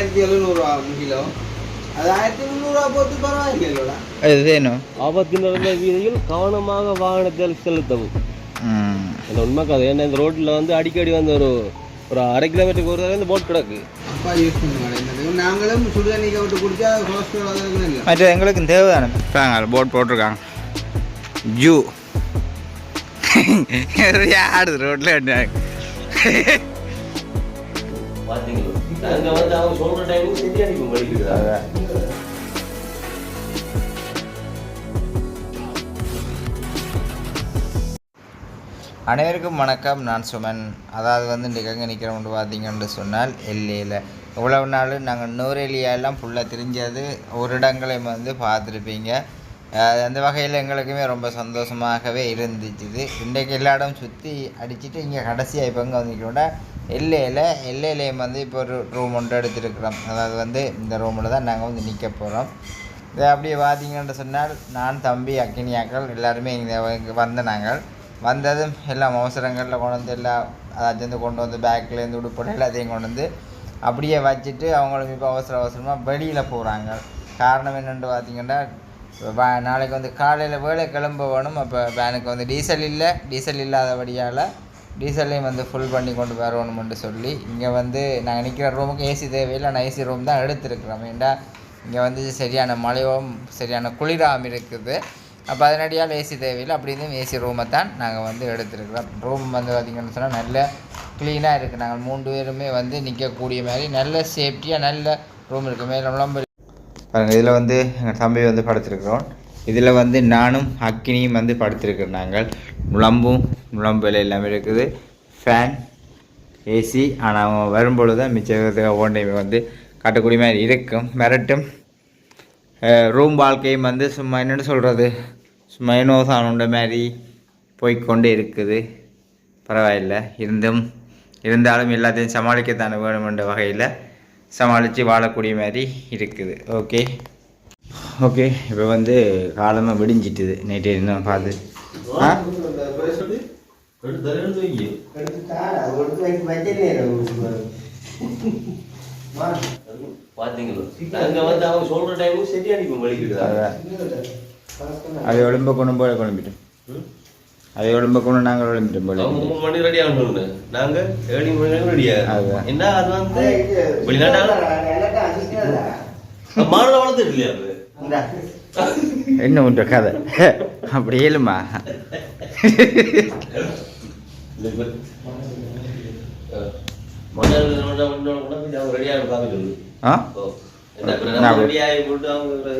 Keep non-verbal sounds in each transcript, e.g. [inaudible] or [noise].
ஆயிரத்தி எழுநூறுவா கிலோ அது ஆயிரத்தி முந்நூறுவா போட்டு பரவாயில்லையோடா அது வேணும் வீதியில் கவனமாக வாகனத்தில் செலுத்தவும் உண்மை கதை ஏன்னா இந்த ரோட்டில் வந்து அடிக்கடி வந்து ஒரு ஒரு அரை கிலோமீட்டருக்கு ஒரு தடவை இந்த போட் கிடக்கு அப்பா யூஸ் பண்ணுவாங்க நாங்களும் சுடுதண்ணிக்க விட்டு குடிச்சா இல்லை மற்ற எங்களுக்கு தேவைதானே பாங்க போட் போட்டிருக்காங்க ஜூ ஆடுது ரோட்டில் பார்த்தீங்களா அங்கே வந்து அவங்க சொல்கிற டைமுக்கு செஞ்சு அனுப்பி படிக்கிறாங்க அனைவருக்கும் வணக்கம். நான் சுமன். அதாவது வந்து இன்றைக்கு எங்கே நிற்கிறோம்னு பார்த்தீங்கன்னு சொன்னால் எல்லையில் இவ்வளவு நாள் நாங்கள் நூறேலியெல்லாம் ஃபுல்லாக தெரிஞ்சது. ஒரு இடங்களையும் வந்து பார்த்துருப்பீங்க. அந்த வகையில் எங்களுக்குமே ரொம்ப சந்தோஷமாகவே இருந்துச்சுது இன்றைக்கு எல்லா இடம் சுற்றி அடிச்சுட்டு இங்கே கடைசியாக இப்போ இங்கே வந்துக்கிட்டோம்னா எல்லையில் எல்லையிலையும் வந்து இப்போ ஒரு ரூம் ஒன்று எடுத்துருக்குறோம். அதாவது வந்து இந்த ரூமில் தான் நாங்கள் வந்து நிற்க போகிறோம் இதை அப்படியே பார்த்தீங்கன்னு சொன்னால் நான் தம்பி அக்கினியாக்கள் எல்லாருமே இங்கே இங்கே வந்த நாங்கள். வந்ததும் எல்லாம் அவசரங்களில் கொண்டு வந்து எல்லாம் அதாச்சும் கொண்டு வந்து பேக்லேருந்து உடுப்பட எல்லாத்தையும் கொண்டு வந்து அப்படியே வச்சுட்டு அவங்களும் இப்போ அவசர அவசரமாக வெளியில் போகிறாங்க காரணம் என்னென்னு பார்த்தீங்கன்னா நாளைக்கு வந்து காலையில் வேலை கிளம்ப வேணும் அப்போ வேனுக்கு வந்து டீசல் இல்லை. டீசல் இல்லாதபடியால் டீசல்லையும் வந்து ஃபுல் பண்ணி கொண்டு வரணும்னு சொல்லி இங்கே வந்து நாங்கள் நிற்கிற ரூமுக்கு ஏசி தேவையில்லை நான் ஏசி ரூம் தான் எடுத்துருக்குறோம். ஏண்டா? இங்கே வந்து சரியான மழையும் சரியான குளிராகவும் இருக்குது. அப்போ அதனடியால் ஏசி தேவையில்லை அப்படி இருந்தும் ஏசி ரூமை தான் நாங்கள் வந்து எடுத்துருக்குறோம். ரூம் வந்து பார்த்திங்கன்னு சொன்னால் நல்ல க்ளீனாக இருக்குது நாங்கள் மூன்று பேருமே வந்து நிற்கக்கூடிய மாதிரி நல்ல சேஃப்டியாக நல்ல ரூம் இருக்குது மேலே பாருங்கள் இதில் வந்து எங்கள் தம்பி வந்து படுத்துருக்குறோம் இதில் வந்து நானும் அக்கினியும் வந்து படுத்திருக்கிறோம் நாங்கள். முழம்பும் முழம்பு விலை எல்லாமே இருக்குது. ஃபேன் ஏசி ஆனால் அவன் வரும்பொழுது தான் மிச்சம் ஓண்டையுமே வந்து கட்டக்கூடிய மாதிரி இருக்கும். மிரட்டும். ரூம் வாழ்க்கையும் வந்து சும்மா என்னென்னு சொல்கிறது சும்மா இன்னோசானுண்ட மாதிரி போய்கொண்டே இருக்குது. பரவாயில்ல. இருந்தும் இருந்தாலும் எல்லாத்தையும் சமாளிக்கத்தானே வேணுமென்ற வகையில் சமாளித்து வாழக்கூடிய மாதிரி இருக்குது. ஓகே ஓகே இப்போ வந்து காலமாக விடிஞ்சிட்டுது. நேற்று இன்னும் பார்த்து. ஆ? அதை எலும்ப கொண்டு போல குழம்பிட்டோம். அதை எலும்ப கொண்டு நாங்கள் எலும்பிட்டோம் போல மூணு மணி ரெடி ஆகணும் நாங்க ஏழு மணி. என்ன அது வந்து? வெளிநாட்டால மாடல வளர்த்துட்டு இல்லையா என்ன உண்ட கதை? அப்படி ஏழுமா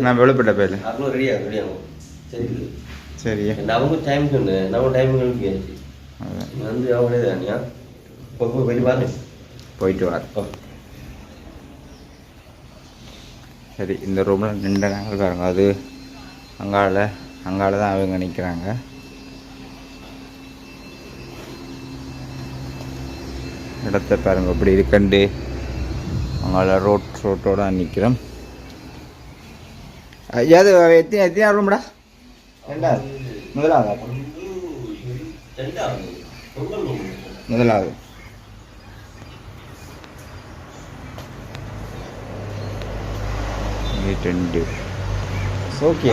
நான் வெளிப்பட்ட பேர். சரி அவங்க டைம் சொன்னு நம்ம டைம். வந்து அவங்களே தானியா போய் போய் போய் பாருங்க போயிட்டு வர ஓ. சரி இந்த ரூமில் நின்ற நாங்கள் பாருங்க. அது அங்கால அங்கால தான் அவங்க நிற்கிறாங்க இடத்த பாருங்க இப்படி இருக்கண்டு. அங்கால ரோட் ரோட்டோட நிற்கிறோம் ஏது எத்தனை எத்தனை ரூம்டா ரெண்டாவது. முதலாவது. முதலாவது. முதலாவது இது ரெண்டு ஓகே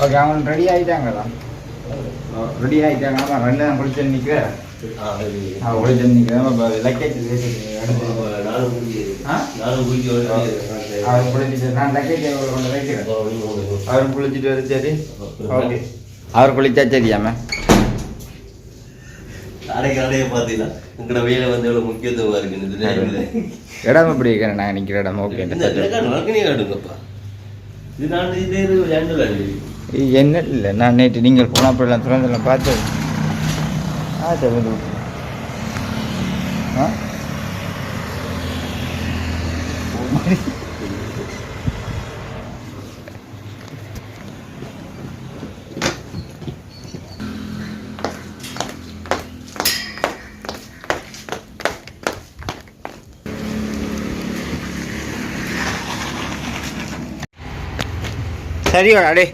ஓகே அவன் ரெடி ஆகிட்டாங்களா ரெடி ஆகிட்டாங்க ஆமாம் ரெண்டு தான் குளிச்சு நிற்கிறேன் ஆ, சரி. அவன் குளிச்சு நிற்கிறேன் இப்போ லக்கேஜ் அவர் குளிச்சுட்டு நான் லக்கேஜ் கொண்டு வைக்கிறேன்? அவர் குளிச்சுட்டு வர சரி. ஓகே அவர் குளிச்சா சரியாம அடைக்க அடைய பாத்தீங்களா உங்களோட வேலை வந்து எவ்வளவு முக்கியத்துவமா இருக்கு இந்த நேரத்துல. [laughs] இடம் எப்படி இருக்கிறேன் நாங்கள் நிற்கிற இடம் ஓகே நான். என்ன? இல்லை நான் நேற்று நீங்கள் போனப்பெல்லாம் திறந்தெல்லாம் பார்த்து ஆ திறந்து சரியா அடே.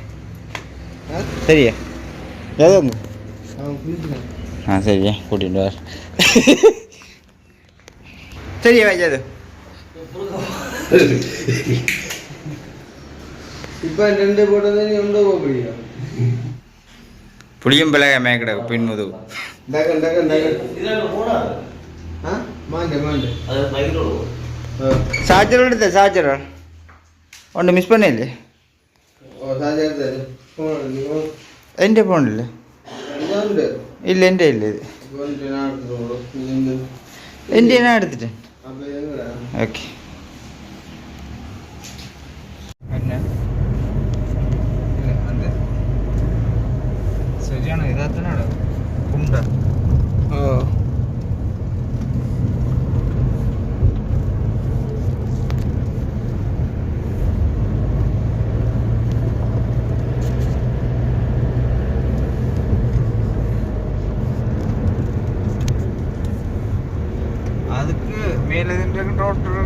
சரியா. எது வந்து ஆ சரியா கூட்டிகிட்டு வர சரியா வைக்காது. இப்போ ரெண்டு போட்டது நீ ஒன்று போக முடியும் புளியும் பிள்ளைய மேக்கட பின்முது சார்ஜர் எடுத்த சார்ஜர் ஒன்று மிஸ் பண்ண இல்லையே? എന്റെ ഫോണില്ലേ ഇല്ല എന്റെ ഇല്ല ഇത്. എന്റെ ഞാൻ എടുത്തിട്ട്? ഓക്കെ. ശരിയാണ് ഇതാത്തനാണോ அதுக்கு மேலே டாக்டர்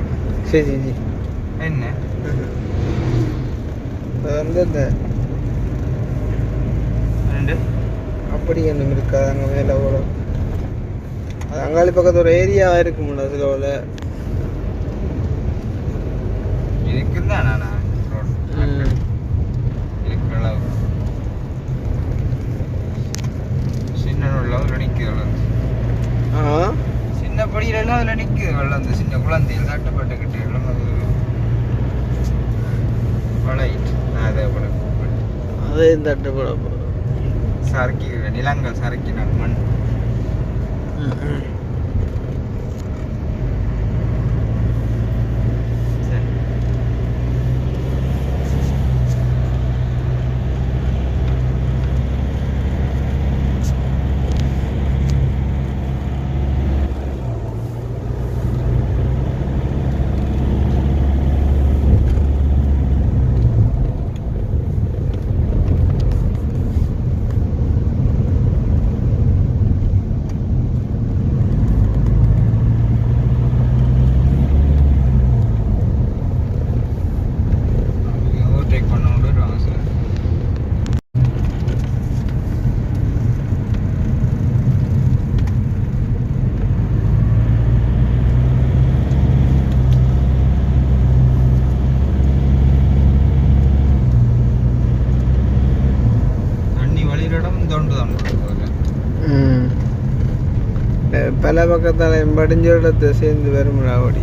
ശരി ശരി என்ன அது வந்து இந்த ரெண்டு அப்படி ஒன்றும் இருக்காது அங்கே மேலே கூட அது அங்காளி பக்கத்து ஒரு ஏரியா இருக்கும்ல அதில் உள்ள இருக்குதானா ரோட் இருக்கிற சின்ன ரோட்ல அதில் நிற்குது வெள்ளம் ஆ சின்ன படியிலெல்லாம் அதில் நிற்குது வெள்ளம் அந்த சின்ன குழந்தைகள் தட்டப்பட்டுக்கிட்டு அது. வளையிட்டு அதை அதே தட்டு போட சறுக்கி நிலங்கள் சறுக்கின மண் சரி ஓவர்டேக் பண்ண விடுவாங்க சார் தண்ணி வழியிற இடம் தோண்டு தான் போல ம் பல பக்கத்தால் படிஞ்ச இடத்தை சேர்ந்து வரும் ராவடி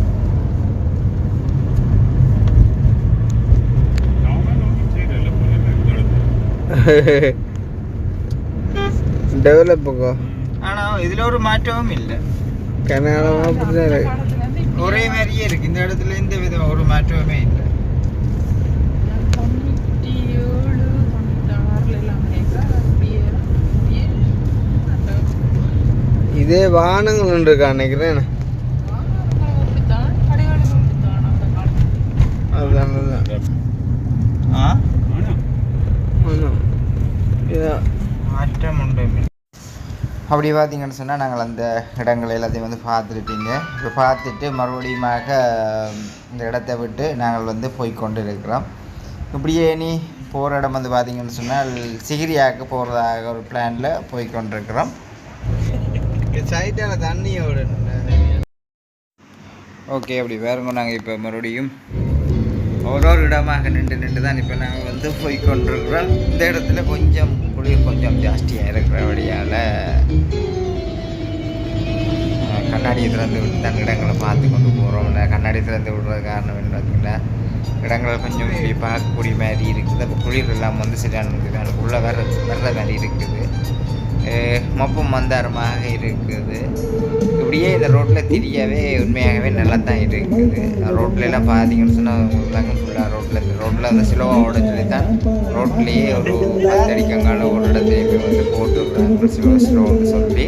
டெவலப்புக்கோ ஆனா இதுல ஒரு மாற்றமும் இல்லை கனகாலமாக அப்படிதான் இருக்கு ஒரே மாதிரியே இருக்கு இந்த இடத்துல எந்த விதம் ஒரு மாற்றமுமே இல்லை தொண்ணூற்றி ஏழு தொண்ணூற்றி ஆறுல எல்லாம் அப்படியே அப்படியே அந்த இதே வாகனங்கள் ஒன்று இருக்கா நினைக்கிறேன். அதுதான் அப்படி பார்த்தீங்கன்னு சொன்னால் நாங்கள் அந்த இடங்கள் எல்லாத்தையும் வந்து பார்த்துருப்பீங்க. இப்போ பார்த்துட்டு மறுபடியுமாக இந்த இடத்த விட்டு நாங்கள் வந்து போய் கொண்டு இருக்கிறோம் இப்படியே நீ போகிற இடம் வந்து பார்த்தீங்கன்னு சொன்னால் சிகிரியாவுக்கு போகிறதாக ஒரு பிளானில் போய் கொண்டிருக்கிறோம் சைட்டால தண்ணியோட ஓகே அப்படி வேறுங்க நாங்கள் இப்போ மறுபடியும் ஒரு ஒரு இடமாக நின்று நின்று தான் இப்போ நாங்கள் வந்து போய் கொண்டிருக்கிறோம். இந்த இடத்துல கொஞ்சம் குளிர் கொஞ்சம் ஜாஸ்தியாக இருக்கிறபடியால் கண்ணாடியை திறந்து விட்டு தான் இடங்களை பார்த்து கொண்டு போகிறோம் கண்ணாடி திறந்து விடுறது காரணம் என்ன பார்த்தீங்கன்னா இடங்கள் கொஞ்சம் இப்படி பார்க்கக்கூடிய மாதிரி இருக்குது. அப்போ குளிர் எல்லாம் வந்து சரியான உள்ளே வர வர்ற மாதிரி இருக்குது. மப்பும் மந்தாரமாக இருக்குது. இப்படியே இந்த ரோட்டில் திரியவே உண்மையாகவே நல்லா தான் இருக்குது. ரோட்லலாம் பார்த்தீங்கன்னு சொன்னால் உங்களுக்கு ஃபுல்லாக ரோட்டில் இந்த ரோட்டில் அந்த சிலோவோட சொல்லி தான் ரோட்லேயே ஒரு பத்தடிக்கங்கால ஒரு இடத்துலையுமே வந்து போட்டு சிலோ சிலோன்னு சொல்லி.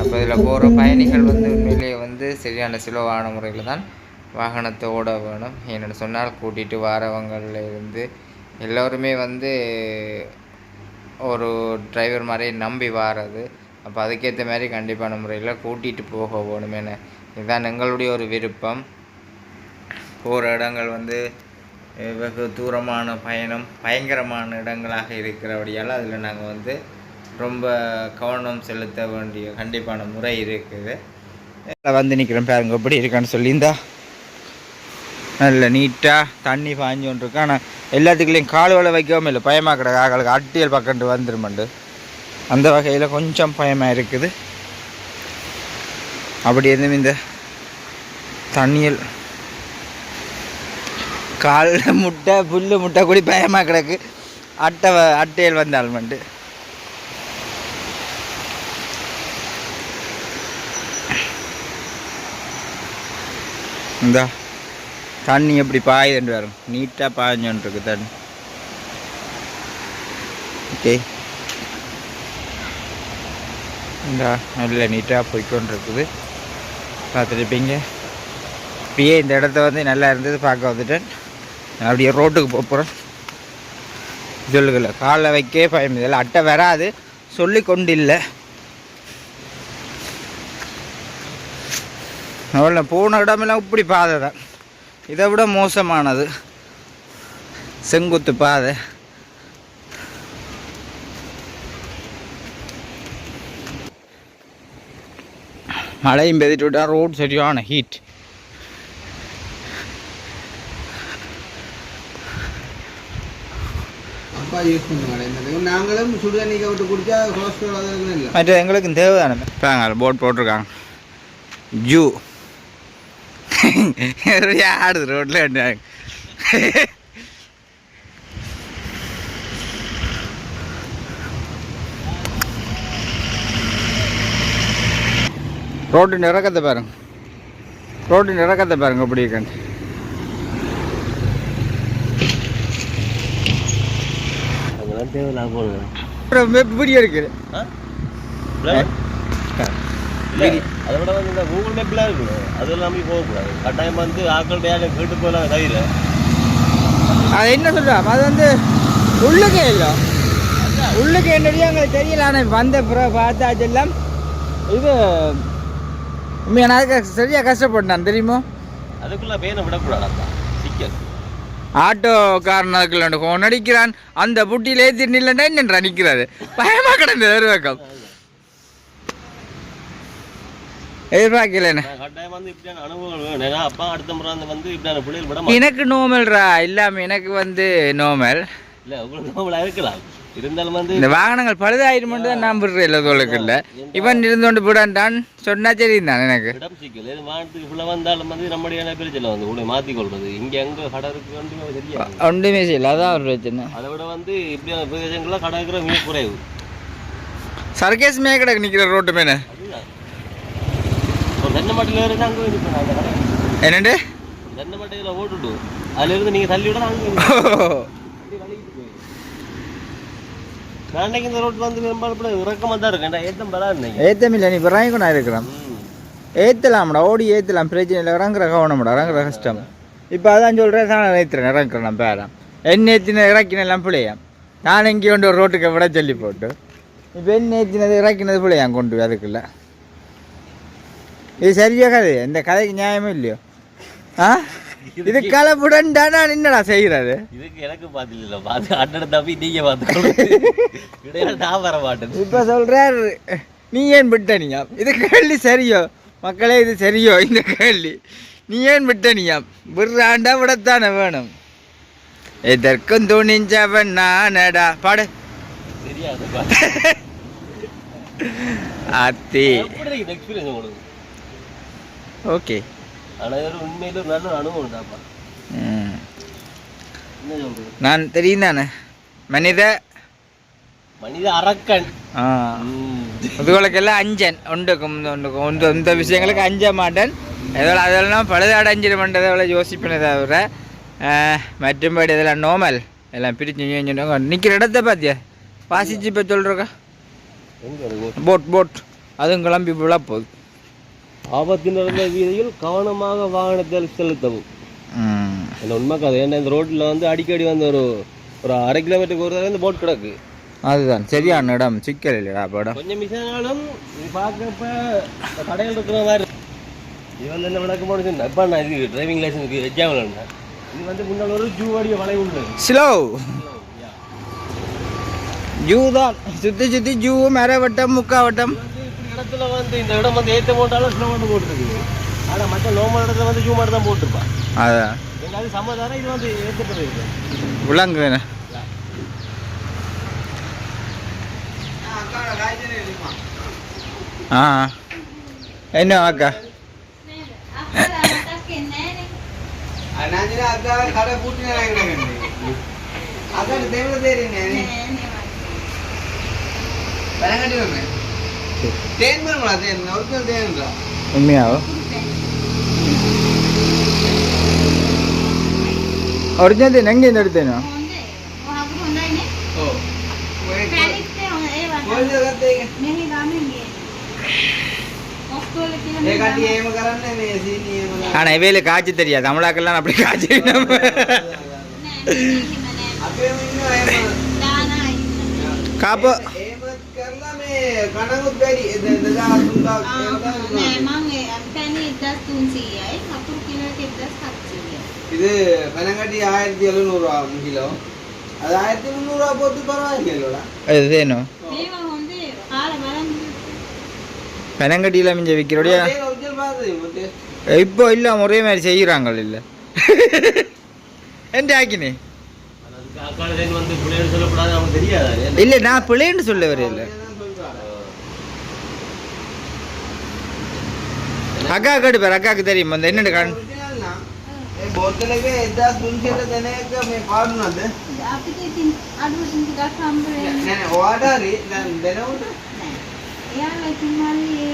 அப்போ இதில் போகிற பயணிகள் வந்து உண்மையிலேயே வந்து சரியான சிலோவான முறையில் தான் வாகனத்தை ஓட வேணும். என்னென்னு சொன்னால் கூட்டிகிட்டு வாரவங்களில் இருந்து எல்லோருமே வந்து ஒரு டிரைவர் மாதிரி நம்பி வாரது. அப்போ அதுக்கேற்ற மாதிரி கண்டிப்பான முறையில் கூட்டிகிட்டு போக வேணுமேனு இதுதான் எங்களுடைய ஒரு விருப்பம். போகிற இடங்கள் வந்து வெகு தூரமான பயணம் பயங்கரமான இடங்களாக இருக்கிறபடியால் அதில் நாங்கள் வந்து ரொம்ப கவனம் செலுத்த வேண்டிய கண்டிப்பான முறை இருக்குது. வந்து நிற்கிறேன் பாருங்க எப்படி இருக்கான்னு சொல்லியிருந்தா நல்ல நீட்டாக தண்ணி பாஞ்சு கொண்டு இருக்கு ஆனால் எல்லாத்துக்குள்ளேயும் கால் வலை வைக்கவும் இல்லை. பயமாக கிடக்கு. ஆகளுக்கு அட்டியல் பக்கண்டு வந்துருமண்டு. அந்த வகையில் கொஞ்சம் பயமாக இருக்குது. அப்படி இருந்தும் இந்த தண்ணியில் காலில் முட்டை புல்லு முட்டை கூடி பயமாக கிடக்கு. அட்டை வ- அட்டையில் வந்தால் மண்டு இந்தா. தண்ணி எப்படி பாயுதுன்னு வரும் நீட்டாக பாய்ஞ்சோன்னு இருக்கு தண்ணி. ஓகே. இந்தா நல்ல நீட்டாக போய்க்கொண்டு இருக்குது பார்த்துருப்பீங்க. இப்படியே இந்த இடத்த வந்து நல்லா இருந்தது பார்க்க வந்துட்டேன். நான் அப்படியே ரோட்டுக்கு போக போகிறேன் சொல்லுகல காலில் வைக்கவே பயம் இதில் அட்டை வராது. சொல்லி கொண்டு இல்லை அவ்வளோ போன இடமெல்லாம் இப்படி பாதை தான். இதை விட மோசமானது. செங்குத்து பாதை. மழையும் பெய்துட்டு விட்டா ரோடு சரியான ஹீட் மற்ற எங்களுக்கு தேவை தானே போட் போட்டிருக்காங்க. ஜூ ஆடுது ரோட்டில் ரோட்டு நிறக்கத்தை பாருங்க. ரோட்டு நிறக்கத்தை பாருங்க எப்படி இருக்கேன் வீடியோ இருக்குது. அதை விட வந்து இந்த கூகுள் மேப்லாம் இருக்குது அது இல்லாமல் போகக்கூடாது கட்டாயம் வந்து ஆக்கள் பேரை கேட்டு போகலாம் தவிர அது என்ன சொல்றா அது வந்து உள்ளுக்கே இல்லை. உள்ளுக்கு என்னடியோ எங்களுக்கு தெரியல. ஆனால் வந்த பிறகு பார்த்தாச்சு எல்லாம் இது உண்மையா நான் அதுக்கு சரியாக கஷ்டப்பட்டேன் தெரியுமோ? அதுக்குள்ள பேனை விடக்கூடாது சிக்கல். ஆட்டோக்காரனுக்குள்ள ஃபோன் அடிக்கிறான் அந்த புட்டியில் ஏற்றி நில்லண்டா என்னன்றா நிற்கிறாரு பயமாக கிடந்தது ஒரு பக்கம் எதிர்பார்க்கலண்ணே நான் கட்டாயம் வந்து இப்படியான அனுபவங்கள் வேணும் ஏன்னா அப்பா அடுத்த முறை வந்து வந்து இப்படியான பிள்ளைகள் விட மாட்டேன் எனக்கு நோமல்ரா இல்லாமல் எனக்கு வந்து நோமல் இந்த வாகனங்கள் பழுதாயிரம் தான் நான் விடுறேன் இல்லை தோளுக்கு இல்லை. இவன் இருந்தோண்டு விடான்டான் சொன்னா சரி தான் எனக்கு ஒன்றுமே செய்யல. அதான் ஒரு பிரச்சனை. அதை விட வந்து இப்படியான பிரதேசங்கள்லாம் கடை இருக்கிற மிக குறைவு. சர்க்கேஸ் மே கிடக்கு நிற்கிற ரோட்டு மேலே. தென்னை மட்டையில் இருந்து அங்கே நிற்பேன் அந்த கடை என்னண்டு? தென்னை மட்டையில் ஓட்டுட்டு அதுல இருந்து நீங்கள் தள்ளி விட அங்கே. நான் அன்னைக்கு இந்த ரோட் வந்து பெரும்பாலும் இறக்கமாக தான் இருக்கேன் ஏத்தம் வராது நீங்கள் ஏத்தமில்ல நீ இப்போ ராய்க்கு நான் இருக்கிறேன். ஏற்றலாம்டா ஓடி ஏற்றலாம் பிரச்சனை இல்லை இறங்குற கவனம்டா இறங்குற கஷ்டம். இப்போ அதான் சொல்கிறேன் நான் ஏற்றுறேன் இறங்குறேன் நான் பேரன் என்ன ஏற்றின இறக்கினெல்லாம் பிள்ளையா நான் எங்கே கொண்டு ஒரு ரோட்டுக்கு விட சொல்லி போட்டு. இப்போ என்ன ஏற்றினது இறக்கினது பிள்ளையா கொண்டு போய் அதுக்குள்ள? இது சரியா கதை? இந்த கதைக்கு நியாயமே இல்லையோ? ஆ? இது கலப்புடன்டா நான் என்னடா செய்கிறது? இதுக்கு எனக்கு பார்த்துல பார்த்து அண்ணன் தம்பி நீங்கள் பார்த்து நான் வர மாட்டேன். இப்போ சொல்கிறார் நீ ஏன் விட்ட நீயா இது கேள்வி சரியோ? மக்களே இது சரியோ? இந்த கேள்வி. நீ ஏன் விட்ட நீயா விடுறாண்டா விடத்தானே வேணும். எதற்கும் துணிஞ்சவன் நானடா. பாடு. தெரியாது. அத்தி எப்படி இருக்குது எக்ஸ்பீரியன்ஸ் உங்களுக்கு ஓகே ஆனால் இது ஒரு உண்மையில நல்ல அனுபவம் தான்ப்பா. என்ன சொல்றது? நான் தெரியும் தானே? மனித. மனித அரக்கன். ஆ. இதுகளுக்கெல்லாம் அஞ்சன். உண்டுக்கும் உண்டுக்கும் இந்த இந்த விஷயங்களுக்கு அஞ்ச மாட்டேன். ஏதோ அதெல்லாம் பழுதடைஞ்சிருமன்றதை அவ்வளோ யோசிப்பேனே தவிர மற்றும்படி இதெல்லாம் நோமல் எல்லாம் பிரித்து நிற்கிற இடத்த பார்த்தியா வாசிச்சு இப்போ சொல்கிறக்கா? Boat boat. அதுவும் கிளம்பி விழா போகுது ஆபத்து நடந்த வீதியில் கவனமாக வாகனத்தில் செலுத்தவும். என்ன உண்மை கதை. ஏன்னா இந்த ரோட்டில் வந்து அடிக்கடி வந்து ஒரு ஒரு அரை கிலோமீட்டருக்கு ஒரு தடவை இந்த போட் கிடக்கு. அதுதான். சரியான இடம். சிக்கல் இல்லையா படம் கொஞ்சம் மிஸ் ஆனாலும் இது பார்க்குறப்ப கடையில் இருக்கிற மாதிரி இது வந்து என்ன விளக்க போடுது? இப்போ நான் இது டிரைவிங் லைசன்ஸுக்கு எக்ஸாம் இது வந்து முன்னால் ஒரு ஜூ அடிய வளைவு உண்டு ஸ்லோ ஜூ தான். சுற்றி சுற்றி ஜூ மர வட்டம் முக்கா வட்டம். இடத்துல வந்து இந்த இடம் வந்து ஏற்ற போட்டாலும் ஸ்னோ வந்து போட்டுருக்கு ஆனால் மற்ற நோமல் இடத்துல வந்து ஜூ மட்டும் தான் போட்டிருப்பான் அதான் எங்காவது சம்மதாரம் இது வந்து ஏற்றுட்டு இருக்கு விலங்கு. தானே என்ன உண்மையாவோ ஒரிಜಿನಲ್ ದೇನ ಹಂಗೆ ನಡೀತೇನೋ ஆனா இவையில காய்ச்சி தெரியாது தமிழாக்கெல்லாம் அப்படி காய்ச்சி காப்போ. kanang very இது பனங்காட்டி ஆயிரத்தி எழுநூறுவா கிலோ அது ஆயிரத்தி முந்நூறுவா போட்டு பரவாயில்லையோட அது வேணும் பனங்காட்டியில் மிஞ்ச விற்கிறோடைய இப்போ இல்லை ஒரே மாதிரி செய்கிறாங்க இல்லை. என்ன ஆக்கினே? இல்லை நான் பிள்ளைன்னு சொல்ல வரையில்லை அக்கா கேட்டு அக்காவுக்கு தெரியும் அந்த என்னென்ன கண் ඒ බෝතලක එදා තුන්සියට දෙන එක මේ පාඩුනද අපිට ඉතින් අඩුව ටිකක් හම්බ වෙන්නේ නෑ ඔයාට හරි දැන් දෙනවට එයාලා ඉතින් මල්ලි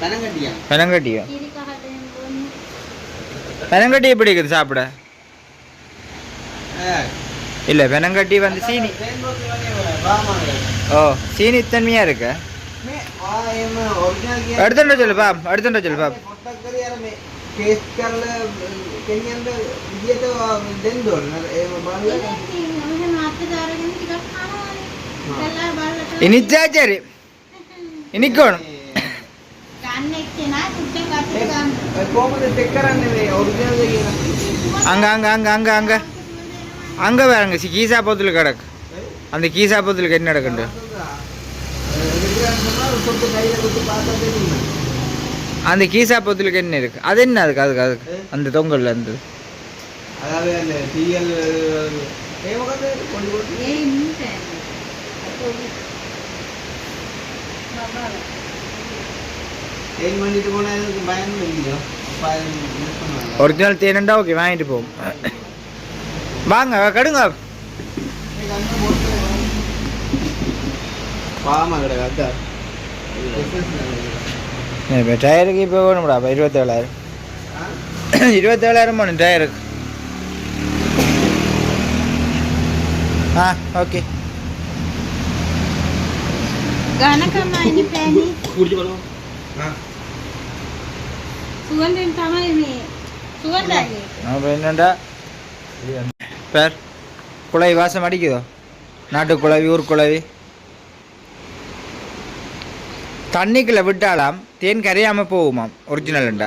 பனங்கட்டியா? பனங்கட்டியா? பனங்கட்டி எப்படி இருக்குது சாப்பிட? இல்லை பெனங்கட்டி வந்து சீனி. ஓ சீனி தன்மையாக இருக்கு? எடுத்துட்டு சொல்லு பாப். எடுத்துட்டு சொல்லு பாப். ഇനി ചാച്ചാരി എനിക്കോണം அங்க அங்க அங்க அங்க அங்க. அங்க பாருங்க சி- கீசா போத்துல கிடக்கு. அந்த கீசா போத்துலுக்கு என்ன நடக்குண்டு? அந்த கீசா போத்துலுக்கு என்ன இருக்கு? அது என்ன அதுக்கு அதுக்கு அதுக்கு? அந்த தொங்கல்ல அந்த අதாவது தேன் வாங்கிட்டு போனால் எனக்கு பயந்து வந்துடும் ஒரிஜினல் தேனண்டா ஓகே வாங்கிட்டு போவோம் வாங்க கடுங்க இப்போ டயருக்கு இப்போ வேணும்டா இப்போ இருபத்தேழாயிரம் இருபத்தேழாயிரம் போகணும் டயருக்கு ஆ ஓகே கணக்கம்மா இனி பேனி సుగంధ பேர்? குழவி வாசம் அடிக்குதோ? நாட்டு குழவி ஊர் குழவி தண்ணிக்குள்ள விட்டாலாம் தேன் கரையாம போகுமாம் ஒரிஜினல்ண்டா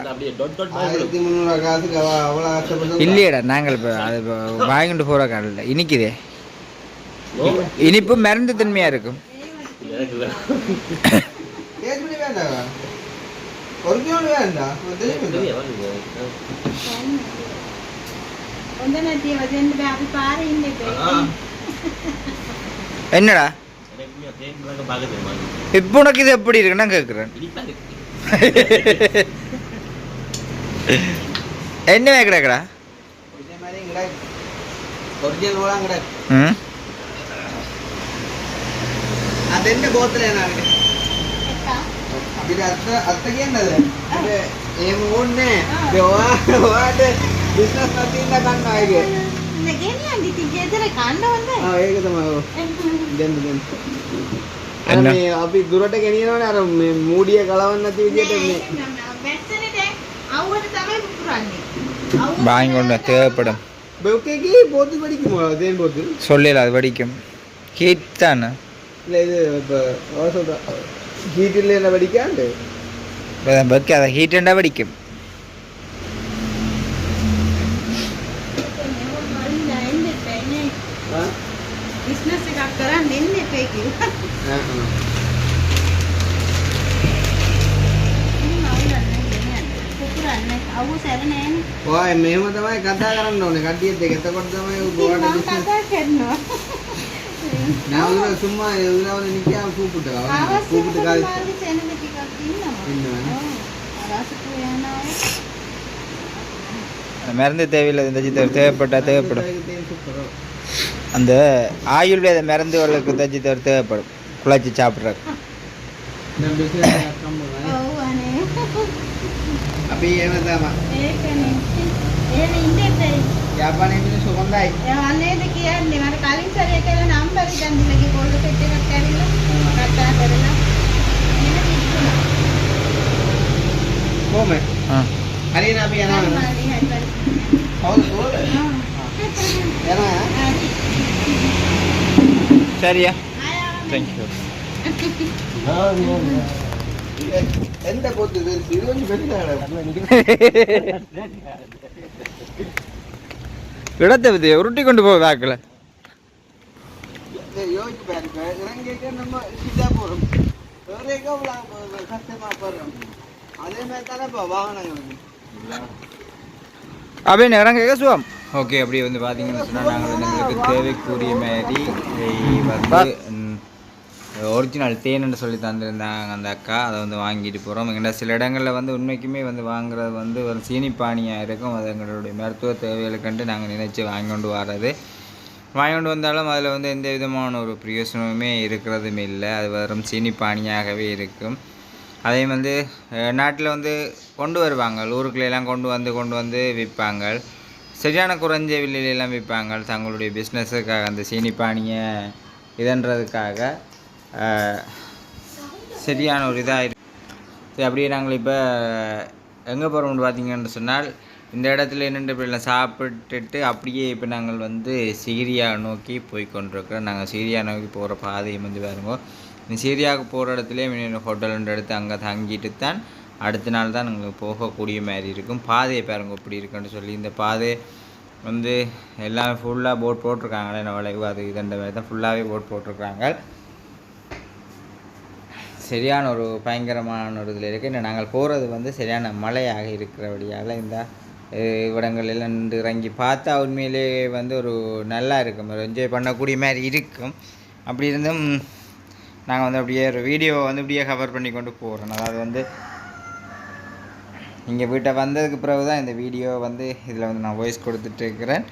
இல்லையடா நாங்கள் அது வாங்கிட்டு போற கடல இனிக்குதே. இனிப்பு மருந்து தன்மையா இருக்கும். என்னடா? இப்ப உனக்கு இது எப்படி இருக்குன்னு கேட்குறேன் என்ன கேட்குறாக்கடா அது என்ன கோத்துல என்ன අපිට අත්ත අත්ත කියන්නද එහෙම ඕන්නේ ඔයාට බිස්නස් නතින්න ගන්නවා ඒක ගෙනියන්න ඉතින් ගෙදර කන්න හොඳයි ආ ඒක තමයි ඔව්. දෙන්න දෙන්න අර එන්න. මේ අපි දුරට ගෙනියනවනේ අර මේ මූඩිය කලවන්න නැති විදිහට මේ වැස්සනේ දැන් අවුවට තමයි පුපුරන්නේ අවුව வாங்கி கொண்டு வா, தேவைப்படும் பெவுக்கைக்கு போத்து படிக்குமா தேன் போத்து சொல்லல அது படிக்கும் ஹீட் தானே இல்லை இது இப்போ சொல்கிறேன் ഹീറ്റിൽ തന്നെ പഠിക്കാണ്ട് വെക്കാതെ ഹീറ്റ് ഉണ്ടാ പഠിക്കും ඔය මෙහෙම තමයි කතා කරන්න ඕනේ. කඩියෙත් දෙක. එතකොට තමයි උගෝට කතා කරනවා. நான் சும்மா உள்ள வந்து நிக்காம கூப்பிட்டு கூப்பிட்டு கால் மருந்து தேவையில்லை தச்சு தேவைப்பட்டா தேவைப்படும். அந்த ஆயுர்வேத மறந்து வரலுக்கு தச்சு தவிர தேவைப்படும். குழச்சி சாப்பிட்ற அப்படியே கம்பெனி ඔව් අනේ. அப்படி ஏமாத்தாமா ඒකනේ. එහෙම ඉන්න එපයි. ஜப்பானே මිනිස්සු හොඳයි යන්නේද කියන්නේ මට කලින් සැරේ කියලා නම්බර් ඉතින් දීලා කොල්ල සෙට් එකක් ඇවිල්ලා කතා කරලා එහෙම තිබුණා. කොහොම ஆ හරි නේ අපි හරි යනවා හරි හරි. කවුද කෝල ආ. යනවා හරි. சரியா ආයා தேங்க்யூ எந்த போத்து இது இது கொஞ்சம் பெருசாக இடத்தை பற்றி உருட்டி கொண்டு இப்போ வாகனங்களுக்கு அப்படின்னு இறங்க சுவம் ஓகே அப்படி வந்து பார்த்தீங்கன்னு சொன்னால் நாங்கள் வந்து எங்களுக்கு தேவைக்குரிய மாதிரி வந்து ஒரிஜினல் தேன்னு சொல்லி தந்திருந்தாங்க அந்த அக்கா. அதை வந்து வாங்கிட்டு போகிறோம் எங்கள்கிட்ட சில இடங்களில் வந்து உண்மைக்குமே வந்து வாங்குறது வந்து ஒரு சீனிப்பானியாக இருக்கும். அது எங்களுடைய மருத்துவ தேவைகளுக்கண்டு நாங்கள் நினைச்சு வாங்கி கொண்டு வர்றது. வாங்கி கொண்டு வந்தாலும் அதில் வந்து எந்த விதமான ஒரு பிரயோசனமுமே இருக்கிறதும் இல்லை. அது வெறும் சீனிப்பானியாகவே இருக்கும். அதே வந்து நாட்டில் வந்து கொண்டு வருவாங்க. ஊருக்குள்ளெல்லாம் கொண்டு வந்து கொண்டு வந்து விற்பாங்க. சரியான குறைஞ்ச விலையிலெல்லாம் விற்பாங்க. தங்களுடைய பிஸ்னஸுக்காக அந்த சீனிப்பானியை இதன்றதுக்காக. சரியான ஒரு இதாக இருக்குது சரி அப்படியே நாங்கள் இப்போ எங்கே போகிறோம்னு பார்த்தீங்கன்னு சொன்னால் இந்த இடத்துல என்னென்ன இப்படி எல்லாம் சாப்பிட்டுட்டு அப்படியே இப்போ நாங்கள் வந்து சீரியா நோக்கி போய் கொண்டிருக்கிறோம் நாங்கள் சீரியா நோக்கி போகிற பாதையை வந்து பாருங்க. இந்த சீரியாவுக்கு போகிற இடத்துலேயே மினிமம் ஹோட்டல் எடுத்து அங்கே தங்கிட்டு தான் அடுத்த நாள் தான் நாங்கள் போகக்கூடிய மாதிரி இருக்கும். பாதையை பாருங்க இப்படி இருக்குன்னு சொல்லி. இந்த பாதை வந்து எல்லாம் ஃபுல்லாக போட் போட்டிருக்காங்களே என்ன வளைவு அது இதுன்ற மாதிரி தான் ஃபுல்லாகவே போட் போட்டிருக்காங்க. சரியான ஒரு பயங்கரமான ஒரு இதில் இருக்குது நாங்கள் போகிறது வந்து சரியான மழையாக இருக்கிறபடியால் இந்த இடங்களில் நின்று இறங்கி பார்த்தா உண்மையிலே வந்து ஒரு நல்லா இருக்கும். ஒரு என்ஜாய் பண்ணக்கூடிய மாதிரி இருக்கும். அப்படி இருந்தும் நாங்கள் வந்து அப்படியே ஒரு வீடியோவை வந்து அப்படியே கவர் பண்ணி கொண்டு போகிறோம் அதாவது வந்து இங்கே வீட்டை வந்ததுக்கு பிறகு தான் இந்த வீடியோ வந்து இதில் வந்து நான் வாய்ஸ் கொடுத்துட்டு இருக்கிறேன்.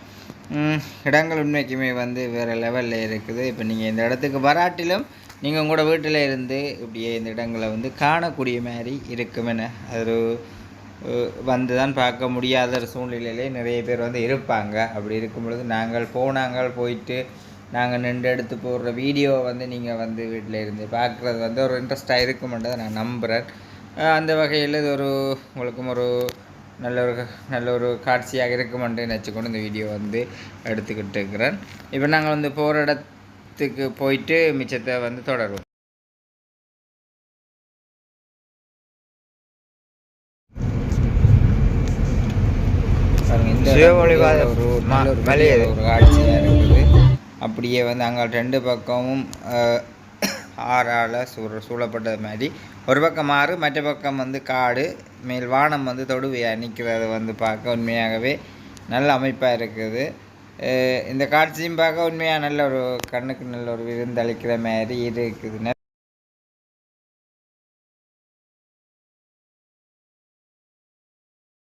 இடங்கள் உண்மைக்குமே வந்து வேறு லெவலில் இருக்குது. இப்போ நீங்கள் இந்த இடத்துக்கு வராட்டிலும் நீங்கள் உங்களோட வீட்டில் இருந்து இப்படியே இந்த இடங்களை வந்து காணக்கூடிய மாதிரி இருக்கும் அது வந்து தான் பார்க்க முடியாத ஒரு சூழ்நிலையிலே நிறைய பேர் வந்து இருப்பாங்க. அப்படி இருக்கும் பொழுது நாங்கள் போனாங்கள் போயிட்டு நாங்கள் நின்று எடுத்து போடுற வீடியோவை வந்து நீங்கள் வந்து வீட்டில் இருந்து பார்க்குறது வந்து ஒரு இன்ட்ரெஸ்ட்டாக இருக்குமென்றதை நான் நம்புகிறேன் அந்த வகையில் இது ஒரு உங்களுக்கும் ஒரு நல்ல ஒரு நல்ல ஒரு காட்சியாக இருக்குமென்று நினச்சிக்கொண்டு இந்த வீடியோ வந்து எடுத்துக்கிட்டு இருக்கிறேன். இப்போ நாங்கள் வந்து போகிற இடத்துக்கு போயிட்டு மிச்சத்தை வந்து சிவமொழிவாத ஒரு காட்சியாக இருக்குது அப்படியே வந்து அங்கே ரெண்டு பக்கமும் ஆறால் சூழ சூழப்பட்டது மாதிரி. ஒரு பக்கம் ஆறு மற்ற பக்கம் வந்து காடு. மேல் வானம் வந்து தொடுவையாக நிற்கிறத வந்து பார்க்க உண்மையாகவே நல்ல அமைப்பாக இருக்குது. இந்த காட்சியும் பார்க்க உண்மையாக நல்ல ஒரு கண்ணுக்கு நல்ல ஒரு விருந்தளிக்கிற மாதிரி இருக்குது.